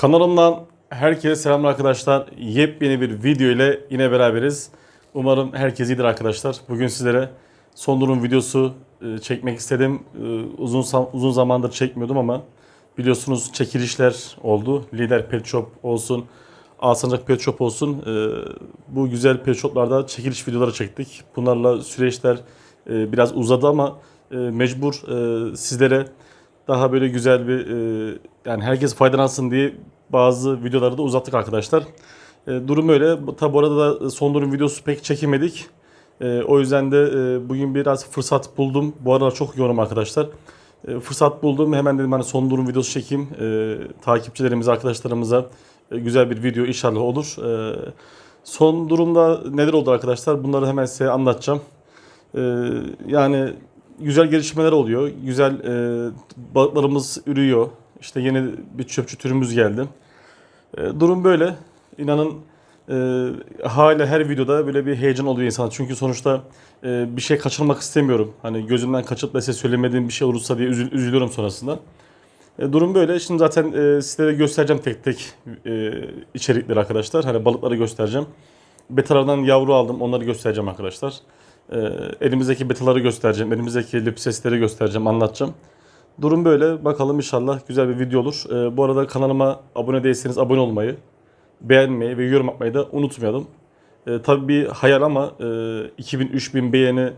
Kanalımdan herkese selam arkadaşlar. Yepyeni bir video ile yine beraberiz. Umarım herkes iyidir arkadaşlar. Bugün sizlere son durum videosu e, çekmek istedim. E, Uzun uzun zamandır çekmiyordum ama biliyorsunuz çekilişler oldu. Lider Pet Shop olsun, Alsancak Pet Shop olsun. E, Bu güzel pet shoplarda çekiliş videoları çektik. Bunlarla süreçler biraz uzadı ama mecbur sizlere daha böyle güzel bir e, yani herkes faydalansın diye bazı videoları da uzattık arkadaşlar. E, durum öyle. Tabi orada da son durum videosu pek çekemedik. E, o yüzden de e, bugün biraz fırsat buldum. Bu aralar çok yoğunum arkadaşlar. E, fırsat buldum. Hemen dedim hani son durum videosu çekeyim. E, takipçilerimize, arkadaşlarımıza e, güzel bir video inşallah olur. E, son durumda neler oldu arkadaşlar? Bunları hemen size anlatacağım. E, yani güzel gelişmeler oluyor. Güzel e, balıklarımız ürüyor. İşte yeni bir çöpçü türümüz geldi. E, durum böyle. İnanın e, hala her videoda böyle bir heyecan oluyor insan. Çünkü sonuçta e, bir şey kaçırmak istemiyorum. Hani gözümden kaçıp da size söylemediğim bir şey olursa diye üzül- üzülüyorum sonrasında. E, durum böyle. Şimdi zaten e, sizlere göstereceğim tek tek e, içerikleri arkadaşlar. Hani balıkları göstereceğim. Betalardan yavru aldım. Onları göstereceğim arkadaşlar. E, elimizdeki betaları göstereceğim. Elimizdeki lipsesleri göstereceğim. Anlatacağım. Durum böyle. Bakalım inşallah güzel bir video olur. E, bu arada kanalıma abone değilseniz abone olmayı, beğenmeyi ve yorum yapmayı da unutmayalım. E, tabii bir hayal ama e, 2000-3000 beğeni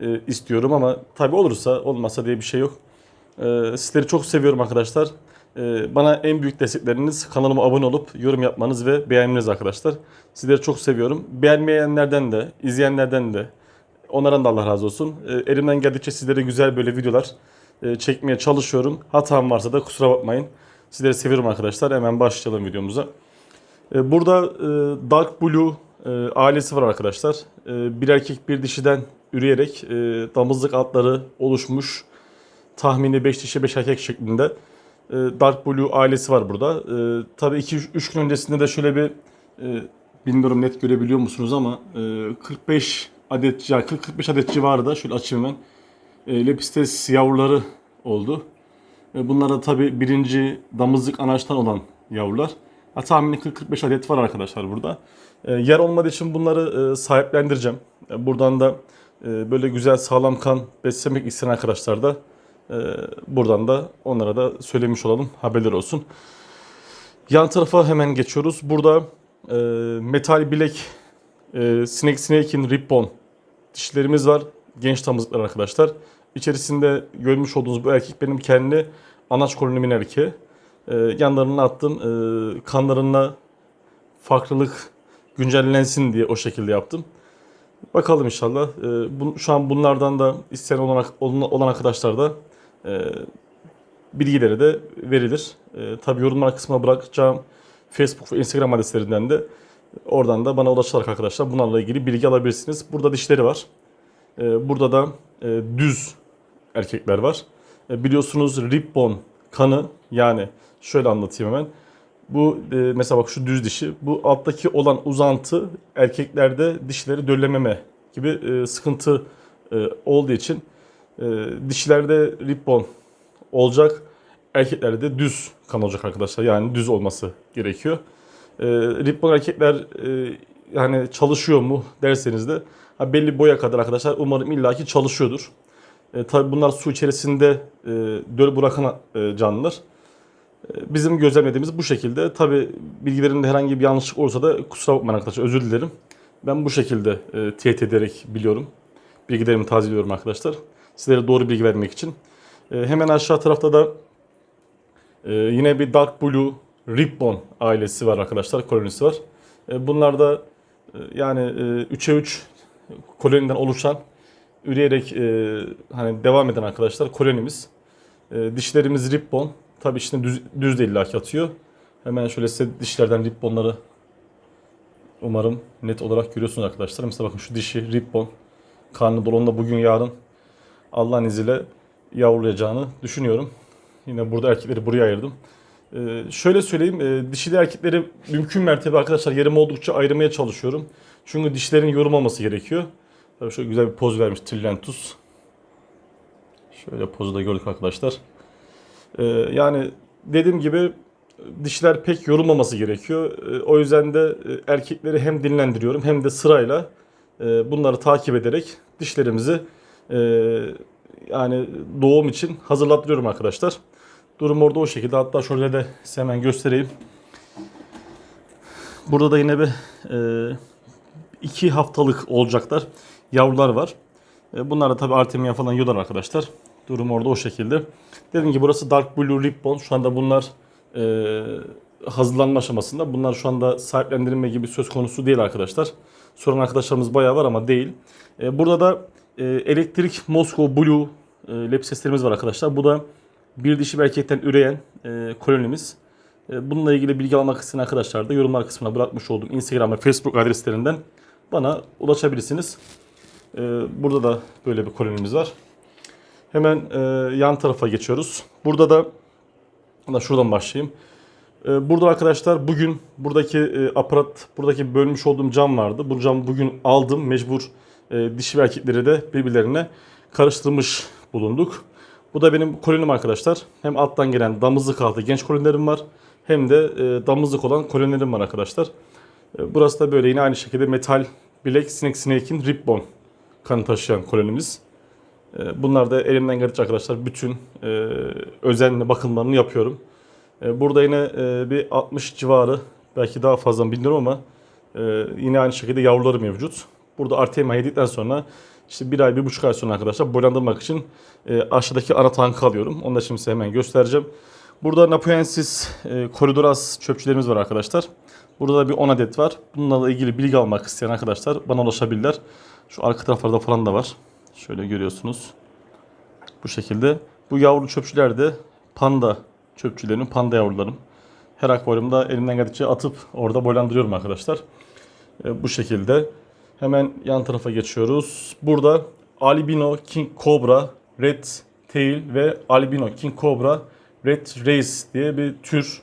e, istiyorum ama tabii olursa olmazsa diye bir şey yok. E, sizleri çok seviyorum arkadaşlar. E, bana en büyük destekleriniz kanalıma abone olup yorum yapmanız ve beğenmeniz arkadaşlar. Sizleri çok seviyorum. Beğenmeyenlerden de, izleyenlerden de onlardan da Allah razı olsun. E, elimden geldikçe sizlere güzel böyle videolar e, çekmeye çalışıyorum. Hatam varsa da kusura bakmayın. Sizleri seviyorum arkadaşlar. Hemen başlayalım videomuza. E, Burada e, Dark Blue e, ailesi var arkadaşlar. Bir erkek bir dişiden üreyerek damızlık altları oluşmuş. Tahmini 5 dişi 5 erkek şeklinde. Dark Blue ailesi var burada. Tabii 2-3 gün öncesinde de şöyle bir bilmiyorum net görebiliyor musunuz ama e, 45 adet yani 40-45 adet civarında şöyle açayım hemen. E, Lepistes yavruları oldu. E, Bunlar da tabi birinci damızlık anaçtan olan yavrular. Ha, tahmini 40-45 adet var arkadaşlar burada. E, yer olmadığı için bunları e, sahiplendireceğim. E, buradan da e, böyle güzel sağlam kan beslemek isteyen arkadaşlar da e, buradan da onlara da söylemiş olalım. Haberler olsun. Yan tarafa hemen geçiyoruz. Burada e, metal bilek e, Snake Snake'in Ribbon dişlerimiz var. Genç damızlıklar arkadaşlar. İçerisinde görmüş olduğunuz bu erkek benim kendi anaç kolonimin erkeği. Ee, yanlarına attım. Ee, kanlarına farklılık güncellensin diye o şekilde yaptım. Bakalım inşallah. Ee, bu, şu an bunlardan da isteyen olan, olan arkadaşlar da e, bilgileri de verilir. E, tabii yorumlar kısmına bırakacağım Facebook ve Instagram adreslerinden de oradan da bana ulaşarak arkadaşlar bunlarla ilgili bilgi alabilirsiniz. Burada dişleri var. Ee, Burada da e, düz erkekler var. E, Biliyorsunuz ribbon kanı yani şöyle anlatayım hemen. Bu e, mesela bak şu düz dişi. Bu alttaki olan uzantı erkeklerde dişleri döllememe gibi sıkıntı olduğu için e, dişilerde ribbon olacak. Erkeklerde de düz kan olacak arkadaşlar. Yani düz olması gerekiyor. E, ribbon erkekler e, yani çalışıyor mu derseniz de ha, belli boya kadar arkadaşlar umarım illaki çalışıyordur. E, tabii bunlar su içerisinde e, döl bırakan e, canlılar. E, bizim gözlemlediğimiz bu şekilde. Tabii bilgilerimde herhangi bir yanlışlık olursa da kusura bakmayın arkadaşlar özür dilerim. Ben bu şekilde e, teyit ederek biliyorum. Bilgilerimi tazeliyorum arkadaşlar. Sizlere doğru bilgi vermek için. E, hemen aşağı tarafta da ee, yine bir Dark Blue Ribbon ailesi var arkadaşlar, kolonisi var. Ee, bunlar da e, yani e, 3'e 3 koloniden oluşan, üreyerek e, hani devam eden arkadaşlar kolonimiz. E, dişlerimiz Ribbon. Tabii içinde düz, düz de illaki atıyor. Hemen şöyle size dişlerden Ribbonları umarım net olarak görüyorsunuz arkadaşlar. Mesela bakın şu dişi Ribbon. Karnı dolu. Onu da bugün yarın Allah'ın izniyle yavrulayacağını düşünüyorum. Yine burada erkekleri buraya ayırdım. Ee, şöyle söyleyeyim, e, dişili erkekleri mümkün mertebe arkadaşlar yerim oldukça ayırmaya çalışıyorum. Çünkü dişlerin yorulmaması gerekiyor. Tabii şöyle güzel bir poz vermiş Trillentus. Şöyle pozu da gördük arkadaşlar. Ee, yani dediğim gibi dişiler pek yorulmaması gerekiyor. E, O yüzden de e, erkekleri hem dinlendiriyorum hem de sırayla e, bunları takip ederek dişlerimizi e, yani doğum için hazırlattırıyorum arkadaşlar. Durum orada o şekilde. Hatta şöyle de size hemen göstereyim. Burada da yine bir e, iki haftalık olacaklar. Yavrular var. E, bunlar da tabii Artemia falan yiyorlar arkadaşlar. Durum orada o şekilde. Dediğim gibi burası Dark Blue Ribbon. Şu anda bunlar e, hazırlanma aşamasında. Bunlar şu anda sahiplendirilme gibi söz konusu değil arkadaşlar. Soran arkadaşlarımız bayağı var ama değil. E, burada da e, elektrik Moscow Blue e, lepseslerimiz var arkadaşlar. Bu da bir dişi bir erkekten üreyen e, kolonimiz. E, bununla ilgili bilgi almak isteyen arkadaşlar da yorumlar kısmına bırakmış olduğum Instagram ve Facebook adreslerinden bana ulaşabilirsiniz. E, burada da böyle bir kolonimiz var. Hemen e, yan tarafa geçiyoruz. Burada da da şuradan başlayayım. E, burada arkadaşlar bugün buradaki e, aparat, buradaki bölmüş olduğum cam vardı. Bu camı bugün aldım. Mecbur e, dişi ve erkekleri de birbirlerine karıştırmış bulunduk. Bu da benim kolonim arkadaşlar. Hem alttan gelen damızlık altı genç kolonilerim var. Hem de e, damızlık olan kolonilerim var arkadaşlar. E, burası da böyle yine aynı şekilde metal bilek Snake Snake'in Ribbon kanı taşıyan kolonimiz. E, Bunlar da elimden geldikçe arkadaşlar bütün e, özenli bakımlarını yapıyorum. E, Burada yine e, bir 60 civarı belki daha fazla bilmiyorum ama e, yine aynı şekilde yavruları mevcut. Burada Artemia yedikten sonra işte bir ay, bir buçuk ay sonra arkadaşlar boylandırmak için e, aşağıdaki ana tankı alıyorum. Onu da şimdi size hemen göstereceğim. Burada Napoensis e, Corridoras çöpçülerimiz var arkadaşlar. Burada da bir 10 adet var. Bunlarla ilgili bilgi almak isteyen arkadaşlar bana ulaşabilirler. Şu arka taraflarda falan da var. Şöyle görüyorsunuz. Bu şekilde. Bu yavru çöpçüler de panda çöpçülerim, panda yavrularım. Her akvaryumda elimden geldikçe atıp orada boylandırıyorum arkadaşlar. E, bu şekilde. Hemen yan tarafa geçiyoruz. Burada Albino King Cobra Red Tail ve Albino King Cobra Red Race diye bir tür.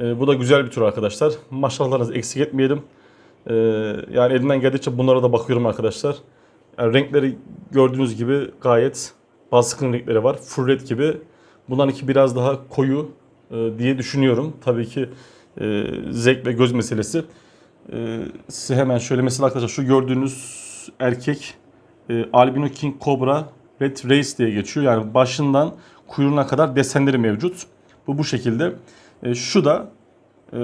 E, bu da güzel bir tür arkadaşlar. Maşallahlarınızı eksik etmeyelim. E, yani elimden geldikçe bunlara da bakıyorum arkadaşlar. Yani renkleri gördüğünüz gibi gayet baskın renkleri var. Full red gibi. Bundan iki biraz daha koyu e, diye düşünüyorum. Tabii ki e, zevk ve göz meselesi. E, size hemen şöyle mesela arkadaşlar şu gördüğünüz erkek e, Albino King Cobra Red Race diye geçiyor. Yani başından kuyruğuna kadar desenleri mevcut. Bu bu şekilde. E, şu da e,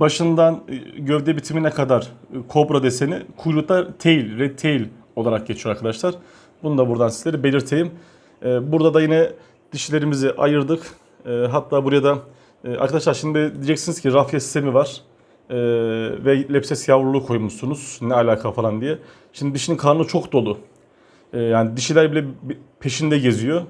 başından e, gövde bitimine kadar e, kobra deseni kuyrukta tail, red tail olarak geçiyor arkadaşlar. Bunu da buradan sizlere belirteyim. E, burada da yine dişilerimizi ayırdık. E, hatta buraya da e, arkadaşlar şimdi diyeceksiniz ki rafya sistemi var. E, ve lepses yavruluğu koymuşsunuz. Ne alaka falan diye. Şimdi dişinin karnı çok dolu. E, yani dişiler bile bi- peşinde geziyor.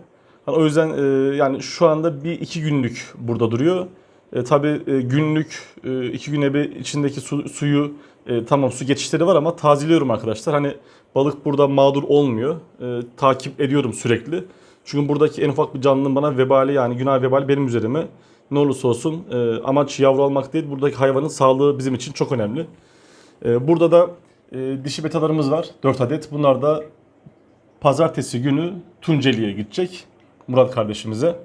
Yani o yüzden e, yani şu anda bir iki günlük burada duruyor. E, tabii e, günlük e, iki güne bir içindeki su, suyu e, tamam su geçişleri var ama tazeliyorum arkadaşlar. Hani balık burada mağdur olmuyor. E, takip ediyorum sürekli. Çünkü buradaki en ufak bir canlının bana vebali yani günah vebali benim üzerime. Ne olursa olsun e, amaç yavru almak değil. Buradaki hayvanın sağlığı bizim için çok önemli. E, burada da e, dişi betalarımız var. 4 adet. Bunlar da pazartesi günü Tunceli'ye gidecek. Murat kardeşimize.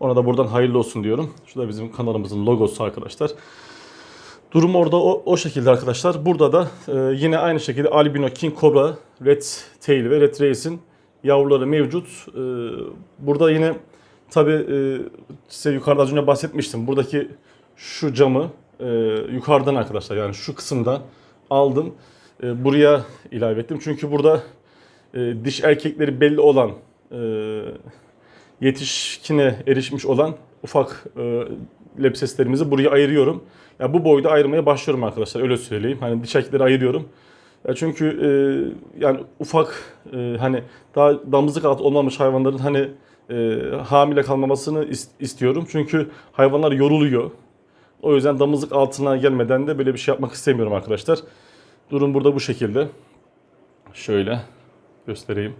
Ona da buradan hayırlı olsun diyorum. Şu da bizim kanalımızın logosu arkadaşlar. Durum orada o, o şekilde arkadaşlar. Burada da e, yine aynı şekilde Albino King Cobra, Red Tail ve Red Race'in yavruları mevcut. E, burada yine tabi size yukarıda az önce bahsetmiştim. Buradaki şu camı e, yukarıdan arkadaşlar yani şu kısımdan aldım. E, buraya ilave ettim. Çünkü burada e, diş erkekleri belli olan e, yetişkine erişmiş olan ufak e, lepseslerimizi buraya ayırıyorum. Ya bu boyda ayırmaya başlıyorum arkadaşlar öyle söyleyeyim. Hani diş erkekleri ayırıyorum. Ya çünkü e, yani ufak e, hani daha damızlık altı olmamış hayvanların hani e, hamile kalmamasını is- istiyorum. Çünkü hayvanlar yoruluyor. O yüzden damızlık altına gelmeden de böyle bir şey yapmak istemiyorum arkadaşlar. Durum burada bu şekilde. Şöyle göstereyim.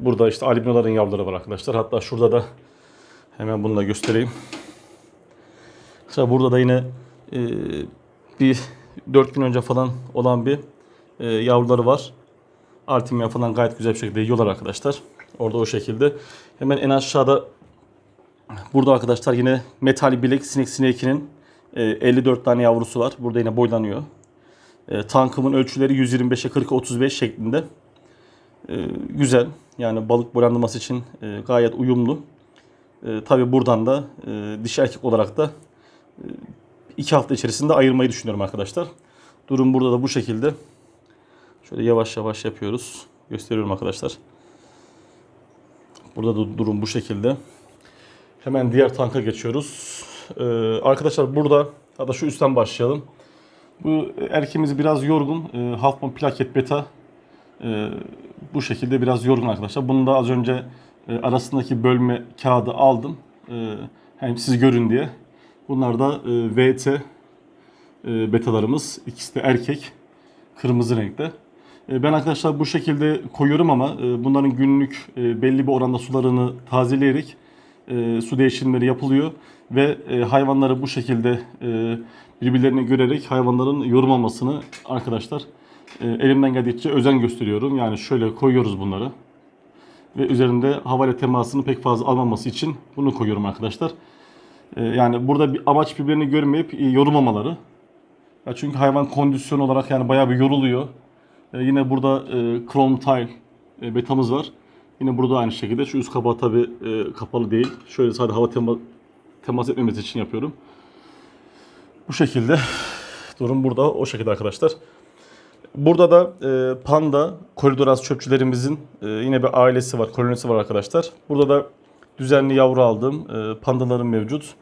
Burada işte albinoların yavruları var arkadaşlar. Hatta şurada da hemen bunu da göstereyim. Mesela burada da yine e, bir 4 gün önce falan olan bir e, yavruları var. Artemia falan gayet güzel bir şekilde yiyorlar arkadaşlar. Orada o şekilde. Hemen en aşağıda Burada arkadaşlar yine metal bilek sinek sineğinin e, 54 tane yavrusu var. Burada yine boylanıyor. E, tankımın ölçüleri 125'e 40'a 35 şeklinde. E, güzel. Yani balık boylandırması için e, gayet uyumlu. E, Tabi buradan da e, dişi erkek olarak da e, iki hafta içerisinde ayırmayı düşünüyorum arkadaşlar. Durum burada da bu şekilde. Şöyle yavaş yavaş yapıyoruz. Gösteriyorum arkadaşlar. Burada da durum bu şekilde. Hemen diğer tanka geçiyoruz. Ee, arkadaşlar burada hatta şu üstten başlayalım. Bu erkeğimiz biraz yorgun. Ee, Halfman plaket beta. Ee, bu şekilde biraz yorgun arkadaşlar. Bunu da az önce e, arasındaki bölme kağıdı aldım. Ee, hem siz görün diye. Bunlar da e, VT e, betalarımız. İkisi de erkek. Kırmızı renkte. E, Ben arkadaşlar bu şekilde koyuyorum ama e, bunların günlük e, belli bir oranda sularını tazeleyerek su değişimleri yapılıyor ve hayvanları bu şekilde birbirlerini görerek hayvanların yorulmamasını arkadaşlar elimden geldiğince özen gösteriyorum. Yani şöyle koyuyoruz bunları ve üzerinde havayla temasını pek fazla almaması için bunu koyuyorum arkadaşlar. Yani burada bir amaç birbirlerini görmeyip yorulmamaları. Çünkü hayvan kondisyon olarak yani bayağı bir yoruluyor. E, yine burada e, Chrome Tile e, betamız var. Yine burada aynı şekilde şu üst kapağı tabi e, kapalı değil. Şöyle sadece hava tema, temas etmemesi için yapıyorum. Bu şekilde durum burada o şekilde arkadaşlar. Burada da e, panda koridoras çöpçülerimizin e, yine bir ailesi var, kolonisi var arkadaşlar. Burada da düzenli yavru aldığım e, pandalarım mevcut.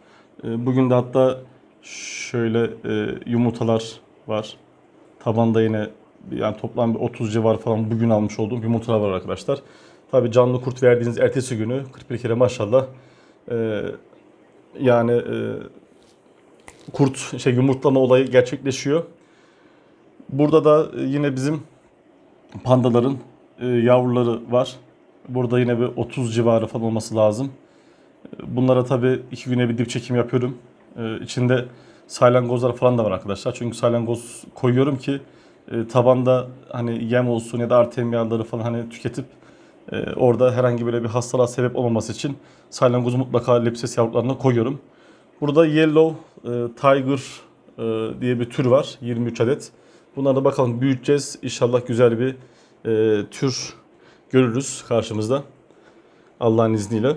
E, bugün de hatta şöyle e, yumurtalar var. Tabanda yine yani toplam bir 30 civar falan bugün almış olduğum yumurtalar var arkadaşlar. Tabi canlı kurt verdiğiniz ertesi günü 41 kere maşallah e, yani e, kurt şey yumurtlama olayı gerçekleşiyor. Burada da yine bizim pandaların e, yavruları var. Burada yine bir 30 civarı falan olması lazım. Bunlara tabi iki güne bir dip çekim yapıyorum. E, içinde salyangozlar falan da var arkadaşlar. Çünkü salyangoz koyuyorum ki e, tabanda hani yem olsun ya da artem yağları falan hani tüketip e, orada herhangi böyle bir hastalığa sebep olmaması için salyangozu mutlaka lepses yavrularına koyuyorum. Burada yellow e, tiger e, diye bir tür var. 23 adet. Bunları da bakalım büyüteceğiz. İnşallah güzel bir e, tür görürüz karşımızda. Allah'ın izniyle.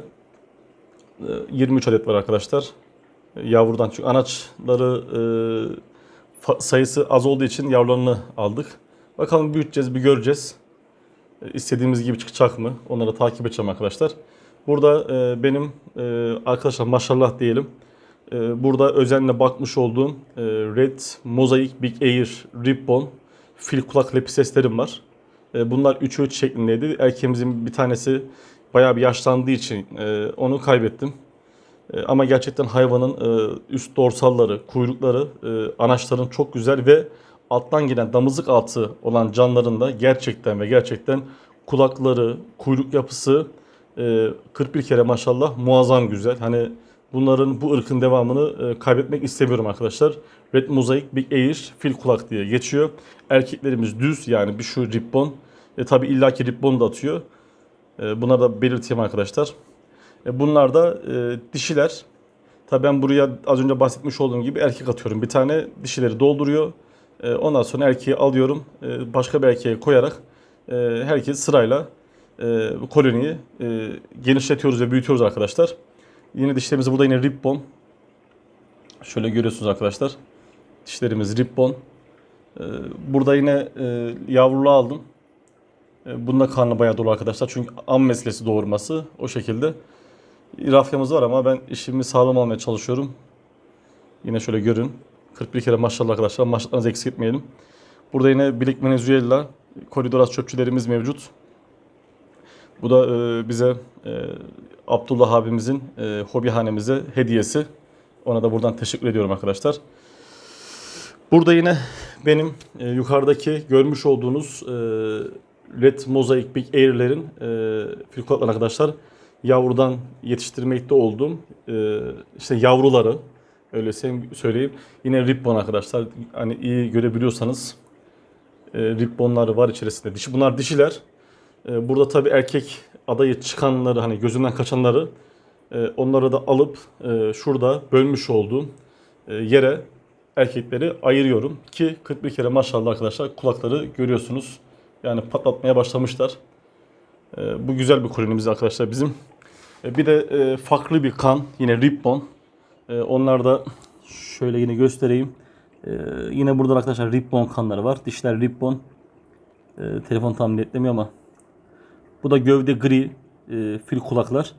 E, 23 adet var arkadaşlar. E, Yavrudan çünkü anaçları e, sayısı az olduğu için yavrularını aldık. Bakalım büyüteceğiz, bir göreceğiz. E, istediğimiz gibi çıkacak mı? Onları takip edeceğim arkadaşlar. Burada e, benim e, arkadaşlar maşallah diyelim. Burada özenle bakmış olduğum Red Mosaic Big Air Ribbon fil kulak lepiseslerim var. Bunlar 3'e 3 şeklindeydi. Erkeğimizin bir tanesi bayağı bir yaşlandığı için onu kaybettim. E, ama gerçekten hayvanın e, üst dorsalları, kuyrukları, e, anaçların çok güzel ve alttan gelen damızlık altı olan canların da gerçekten ve gerçekten kulakları, kuyruk yapısı e, 41 kere maşallah muazzam güzel. Hani bunların bu ırkın devamını kaybetmek istemiyorum arkadaşlar. Red Mosaic Big Air fil kulak diye geçiyor. Erkeklerimiz düz yani bir şu ribbon. E, tabi illaki ribbon da atıyor. Bunları da belirteyim arkadaşlar. E, bunlar da e, dişiler. Tabii ben buraya az önce bahsetmiş olduğum gibi erkek atıyorum. Bir tane dişileri dolduruyor. E, ondan sonra erkeği alıyorum. E, başka bir erkeğe koyarak e, herkes sırayla e, koloniyi e, genişletiyoruz ve büyütüyoruz arkadaşlar. Yine dişlerimiz burada yine ribbon. Şöyle görüyorsunuz arkadaşlar. Dişlerimiz ribbon. E, burada yine e, yavrulu aldım. E, Bunda karnı bayağı dolu arkadaşlar. Çünkü am meselesi doğurması o şekilde. Rafyamız var ama ben işimi sağlam almaya çalışıyorum. Yine şöyle görün. 41 kere maşallah arkadaşlar. Maşallahınızı eksik etmeyelim. Burada yine Bilik Venezuela koridoras çöpçülerimiz mevcut. Bu da e, bize e, Abdullah abimizin e, hobihanemize hediyesi. Ona da buradan teşekkür ediyorum arkadaşlar. Burada yine benim e, yukarıdaki görmüş olduğunuz e, Red Mosaic Big Air'lerin e, filkotlar arkadaşlar yavrudan yetiştirmekte olduğum e, işte yavruları öyle söyleyeyim. Yine ribbon arkadaşlar hani iyi görebiliyorsanız e, ribbonları var içerisinde. Dişi bunlar dişiler. E, burada tabii erkek adayı çıkanları hani gözünden kaçanları E, onları da alıp e, şurada bölmüş olduğum e, yere erkekleri ayırıyorum ki 41 kere maşallah arkadaşlar kulakları görüyorsunuz. Yani patlatmaya başlamışlar. Bu güzel bir kolonimiz arkadaşlar bizim. E, bir de e, farklı bir kan yine ribbon. E, onlar da şöyle yine göstereyim. E, yine burada arkadaşlar ribbon kanları var. Dişler ribbon. E, telefon tam netlemiyor ama. Bu da gövde gri e, fil kulaklar.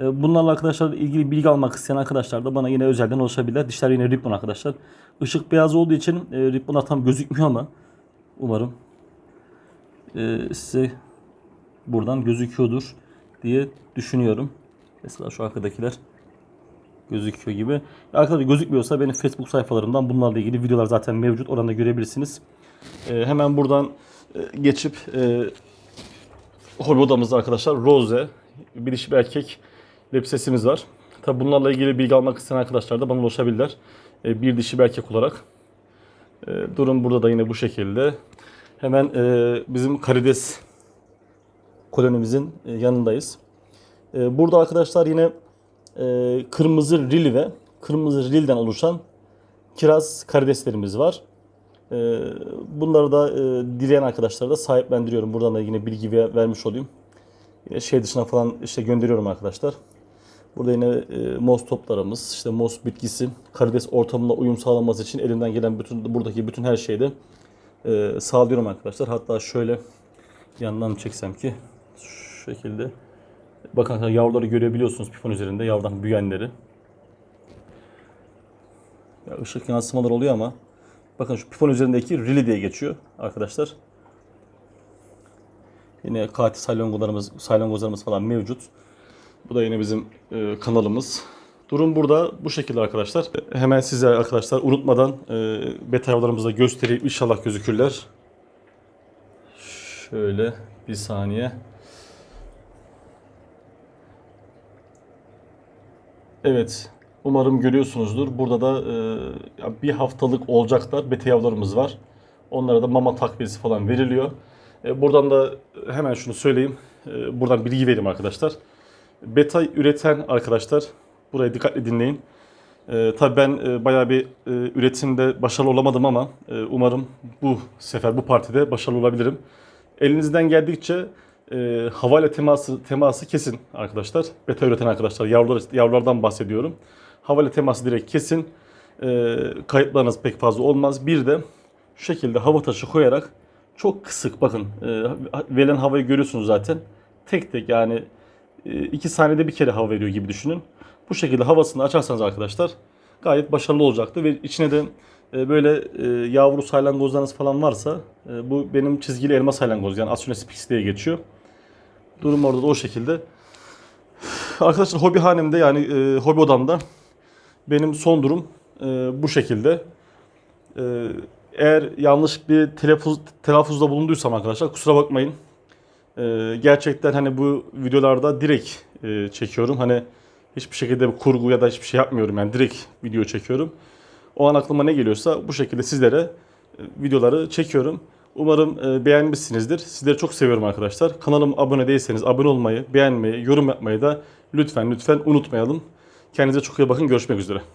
E, bunlarla arkadaşlar ilgili bilgi almak isteyen arkadaşlar da bana yine özelden ulaşabilirler. Dişler yine ribbon arkadaşlar. Işık beyaz olduğu için e, ribbonlar tam gözükmüyor ama umarım e, size buradan gözüküyordur diye düşünüyorum. Mesela şu arkadakiler gözüküyor gibi. Arkadaşlar gözükmüyorsa benim Facebook sayfalarımdan bunlarla ilgili videolar zaten mevcut. Oradan da görebilirsiniz. E, hemen buradan e, geçip e, hobi odamızda arkadaşlar Rose bir dişi bir erkek lepsesimiz var. Tabi bunlarla ilgili bilgi almak isteyen arkadaşlar da bana ulaşabilirler. E, bir dişi bir erkek olarak. E, durum burada da yine bu şekilde. Hemen e, bizim karides kolonimizin e, yanındayız. E, burada arkadaşlar yine e, kırmızı ril ve kırmızı rilden oluşan kiraz karideslerimiz var. Bunları da dileyen arkadaşlara da sahiplendiriyorum. Buradan da yine bilgi ver- vermiş olayım. Şey dışına falan işte gönderiyorum arkadaşlar. Burada yine e, mos toplarımız, işte mos bitkisi, karides ortamına uyum sağlaması için elimden gelen bütün buradaki bütün her şeyi de e, sağlıyorum arkadaşlar. Hatta şöyle yandan çeksem ki şu şekilde. Bakın arkadaşlar yavruları görebiliyorsunuz pifon üzerinde yavrudan büyüyenleri. Ya ışık yansımalar oluyor ama bakın şu pifon üzerindeki rili diye geçiyor arkadaşlar. Yine katil salyangozlarımız, salyangozlarımız falan mevcut. Bu da yine bizim e, kanalımız. Durum burada bu şekilde arkadaşlar. Hemen size arkadaşlar unutmadan e, beta yavrularımızı da göstereyim. İnşallah gözükürler. Şöyle bir saniye. Evet. Umarım görüyorsunuzdur. Burada da e, bir haftalık olacaklar. Beta yavrularımız var. Onlara da mama takviyesi falan veriliyor. E, buradan da hemen şunu söyleyeyim. E, buradan bilgi vereyim arkadaşlar. Beta üreten arkadaşlar burayı dikkatli dinleyin. E, tabii ben e, bayağı bir e, üretimde başarılı olamadım ama e, umarım bu sefer bu partide başarılı olabilirim. Elinizden geldikçe e, havayla teması teması kesin arkadaşlar. Beta üreten arkadaşlar yavrular, yavrulardan bahsediyorum. Havayla teması direkt kesin. E, kayıtlarınız pek fazla olmaz. Bir de şu şekilde hava taşı koyarak çok kısık bakın e, verilen havayı görüyorsunuz zaten. Tek tek yani 2 saniyede bir kere hava veriyor gibi düşünün. Bu şekilde havasını açarsanız arkadaşlar gayet başarılı olacaktır ve içine de e, böyle e, yavru salyangozlarınız falan varsa e, bu benim çizgili elma salyangoz yani Asiones pix diye geçiyor. Durum orada da o şekilde. Arkadaşlar hobi hanemde yani e, hobi odamda benim son durum e, bu şekilde. E, eğer yanlış bir telaffuz, telaffuzda bulunduysam arkadaşlar kusura bakmayın. Ee, gerçekten hani bu videolarda direkt e, çekiyorum. Hani hiçbir şekilde bir kurgu ya da hiçbir şey yapmıyorum. Yani direkt video çekiyorum. O an aklıma ne geliyorsa bu şekilde sizlere e, videoları çekiyorum. Umarım e, beğenmişsinizdir. Sizleri çok seviyorum arkadaşlar. Kanalıma abone değilseniz abone olmayı, beğenmeyi, yorum yapmayı da lütfen lütfen unutmayalım. Kendinize çok iyi bakın. Görüşmek üzere.